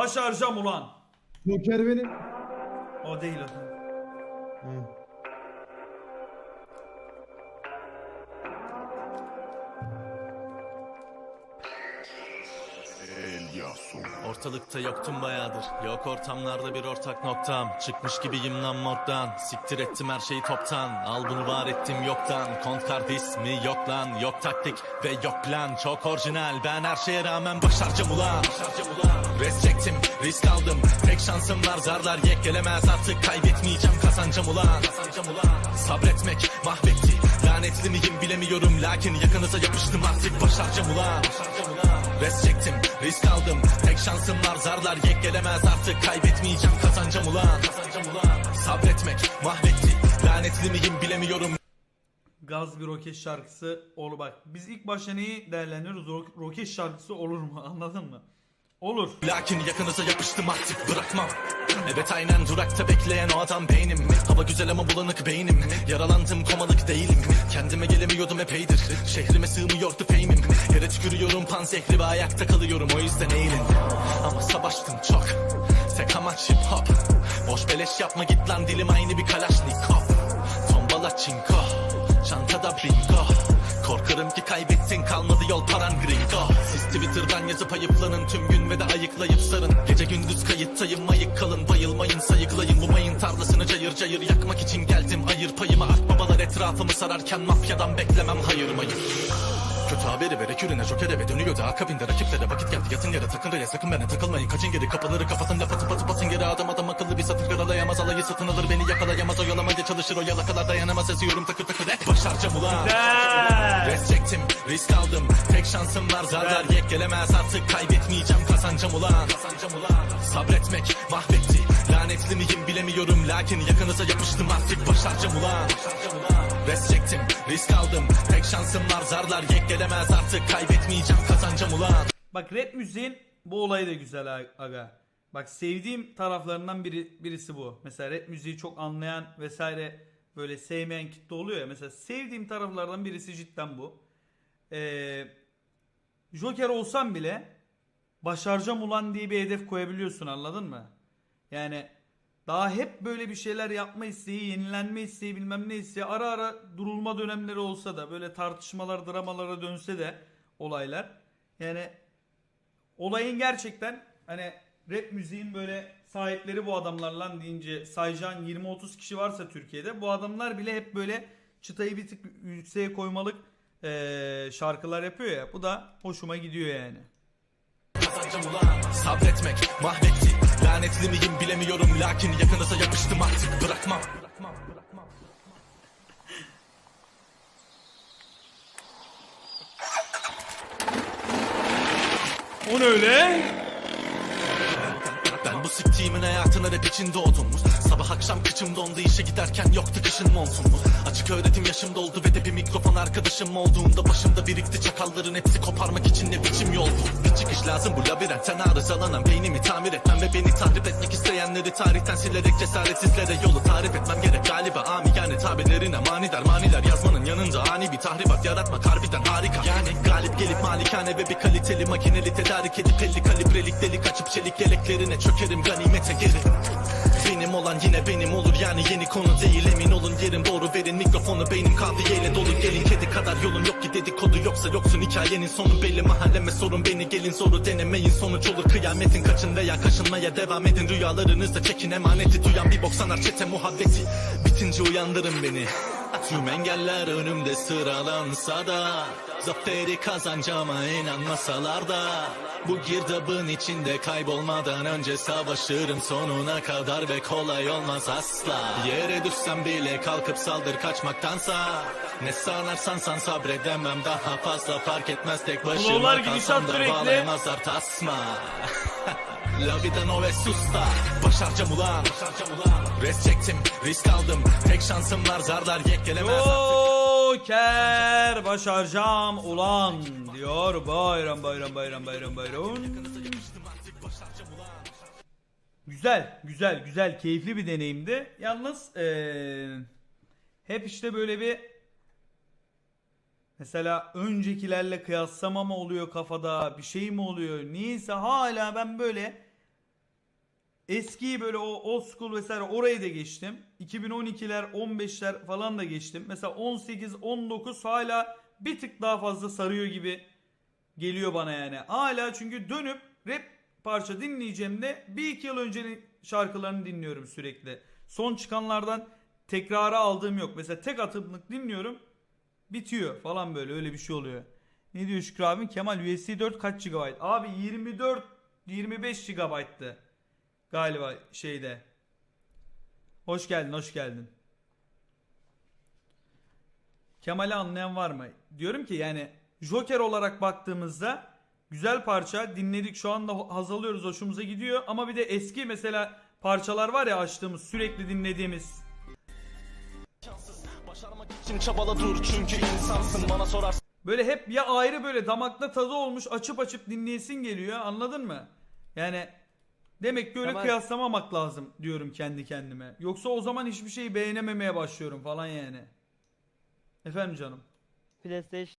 Başaracağım ulan. Joker benim. O değil o. Hı. Ortalıkta yoktum bayağıdır. Yok ortamlarda bir ortak noktam. Çıkmış gibiyim lan moddan. Siktir ettim her şeyi toptan. Al bunu var ettim yoktan. Kont kart ismi yok lan. Yok taktik ve yok plan. Çok orijinal. Ben her şeye rağmen başaracağım ulan. Res çektim risk aldım. Tek şansım var. Zarlar yek gelemez. Artık Kaybetmeyeceğim. Kazanacağım ulan. Sabretmek mahvetti. Lanetli miyim bilemiyorum. Lakin yakınıza yapıştım. Artık başaracağım ulan Res çektim, risk aldım Tek şansım var zarlar yek gelemez artık Kaybetmeyeceğim kazanacağım ulan Sabretmek mahvetti Lanetli miyim bilemiyorum Gaz bir roket şarkısı olur bak. Biz ilk başta neyi değerlendiriyoruz? Ro- roket şarkısı olur mu? Anladın mı? Olur. Lakin yakınıza yapıştım artık bırakmam. Evet aynen durakta bekleyen o adam beynim. Hava güzel ama bulanık beynim. Yaralandım komalık değilim. Kendime gelemiyordum epeydir. Şehrime sığmıyordu feyimim Yere tükürüyorum panzehri ve ayakta kalıyorum. O yüzden eğilin. Ama savaştım çok. Tek amaç hip hop. Boş beleş yapma git lan dilim. Aynı bir kalaşnikov. Tombala çinko. Çantada bingo Korkarım ki kaybettin kalmadı yol paran gringo. Siz Twitter'dan yazıp ayıplanın tüm gün ve de ayıklayıp sarın. Gece gündüz kayıttayım ayık kalın bayılmayın sayıklayın. Bu mayın tarlasını cayır cayır yakmak için geldim Ayır payımı akbabalar etrafımı sararken mafyadan beklemem hayırmayın Kötü haberi vere kürüne joker eve dönüyor da akabinde rakiplere vakit geldi. Yatın yere takın reye sakın bana takılmayın. Kaçın geri kapıları kapatın laf atıp atıp atın geri adam adam akıllı bir satır karalayamaz. Alayı satın alır beni yakalayamaz. Oyalamaya çalışır o yalakalar dayanamaz. Eziyorum takır takır. Hep başaracağım ulan. Res çektim, risk aldım. Tek şansım var zarlar yek gelemez. Artık Kaybetmeyeceğim kazanacağım ulan. Sabretmek mahvetti. Lanetli miyim bilemiyorum Lakin yakınıza yapıştım artık. Başaracağım ulan. Res çektim, risk aldım Tek şansım var zarlar yek gelemez artık Kaybetmeyeceğim kazanacağım ulan Bak rap müziğin bu olayı da güzel aga. Bak sevdiğim taraflarından biri birisi bu. Mesela rap müziği çok anlayan vesaire böyle sevmeyen kitle oluyor ya. Mesela sevdiğim taraflardan birisi cidden bu. Ee, Joker olsam bile başaracağım ulan diye bir hedef koyabiliyorsun anladın mı? Yani daha hep böyle bir şeyler yapma isteği, yenilenme isteği bilmem ne isteği ara ara durulma dönemleri olsa da böyle tartışmalar, dramalara dönse de olaylar. Yani olayın gerçekten hani rap müziğin böyle sahipleri bu adamlar lan deyince sayacağın 20-30 kişi varsa Türkiye'de bu adamlar bile hep böyle çıtayı bir tık yükseğe koymalık eee, şarkılar yapıyor ya. Bu da hoşuma gidiyor yani. Ulan Sabretmek mahvetti. Lanetli miyim bilemiyorum Lakin yakınıza yapıştım artık. Bırakmam. O ne öyle? Ben bu siktiğimin hayatına rap için doğdum Sabah akşam kıçım dondu işe giderken yoktu kışın montum Açık öğretim yaşım doldu ve de bir mikrofon arkadaşım olduğunda Başımda birikti çakalların hepsi. Koparmak için ne biçim yoldu Bir çıkış lazım bu labirentten arızalanan beynimi tamir etmem Ve beni tahrip etmek isteyenleri tarihten silerek cesaretsizlere yolu tarif etmem gerek. Galiba amiyane tabirlerine manidar maniler yazmanın yanında Ani bir tahribat yaratmak harbiden harika. Yani galip gelip malikane ve bir kaliteli makineli tedarik edip 50 kalibrelik delik açıp çelik yeleklerine çökerim ganimete geri. Benim olan yine benim olur yani yeni konu değil emin olun yerim doğru verin mikrofonu beynim kahveyle dolu. Gelin kedi kadar yolun yok ki dedikodu yoksa yoksun. Hikayenin sonu belli mahalleme sorun. Beni gelin zoru denemeyin sonuç olur. Kıyametin kaçın veya kaşınmaya devam edin. Rüyalarınızda çekin emaneti duyan bir bok sanar çete muhabbeti. Bitince uyandırın beni. Tüm engeller önümde sıralansa da Zaferi kazanacağıma inanmasalar da Bu girdabın içinde kaybolmadan önce savaşırım sonuna kadar Ve kolay olmaz asla. Yere düşsem bile kalkıp saldır kaçmaktansa Ne sanarsan san sabredemem. Daha fazla fark etmez tek başıma gidişat kalsam da sürekli. bağlayamazlar tasma. La vida no es susta Başaracağım ulan. Res çektim risk aldım. Tek şansım var zarlar yek gelemez Joker başaracağım ulan diyor. Bayram bayram bayram bayram bayram. Güzel, güzel, güzel, keyifli bir deneyimdi. Yalnız eee, hep işte böyle bir mesela öncekilerle kıyaslama mı oluyor kafada, bir şey mi oluyor? Niyeyse hala ben böyle eskiyi böyle o old school vesaire orayı da geçtim. 2012'ler 15'ler falan da geçtim. Mesela 18 19 hala bir tık daha fazla sarıyor gibi geliyor bana yani. Hala çünkü dönüp rap parça dinleyeceğim de bir iki yıl öncenin şarkılarını dinliyorum sürekli. Son çıkanlardan tekrara aldığım yok. Mesela tek atımlık dinliyorum bitiyor falan böyle öyle bir şey oluyor. Ne diyor Şükrü abim? Kemal USB 4 kaç GB? Abi 24 25 GB'tı galiba şeyde. Hoş geldin, hoş geldin. Kemal'i anlayan var mı? Diyorum ki yani Joker olarak baktığımızda güzel parça dinledik şu anda haz alıyoruz hoşumuza gidiyor ama bir de eski mesela parçalar var ya açtığımız sürekli dinlediğimiz Şanssız başarmak için çabala dur çünkü insansın bana sorarsan Böyle hep ya ayrı böyle damakta tadı olmuş açıp açıp dinleyesin geliyor anladın mı? Yani demek ki öyle Kemal- kıyaslamamak lazım diyorum kendi kendime. Yoksa o zaman hiçbir şeyi beğenememeye başlıyorum falan yani. Efendim canım. PlayStation